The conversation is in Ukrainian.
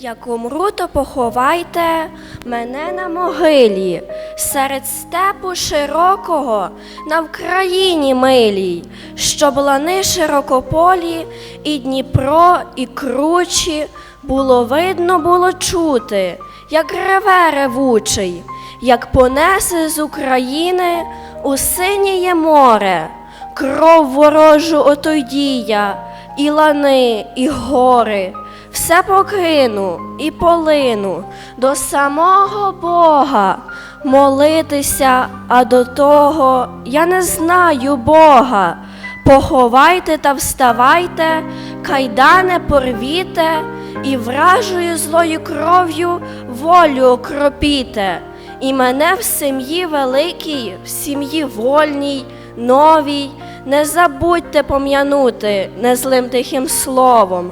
Як умру, то поховайте мене на могилі, серед степу широкого на Вкраїні милій, щоб лани широкополі, і Дніпро, і кручі, було видно, було чути, як реве ревучий, як понесе з України у синіє море, кров ворожу отойдія, і лани, і гори. Все покину і полину до самого Бога молитися, а до того я не знаю Бога. Поховайте та вставайте, кайдане порвіте, і вражою злою кров'ю волю окропіте, і мене в сім'ї великій, в сім'ї вольній, новій, не забудьте пом'янути незлим тихим словом.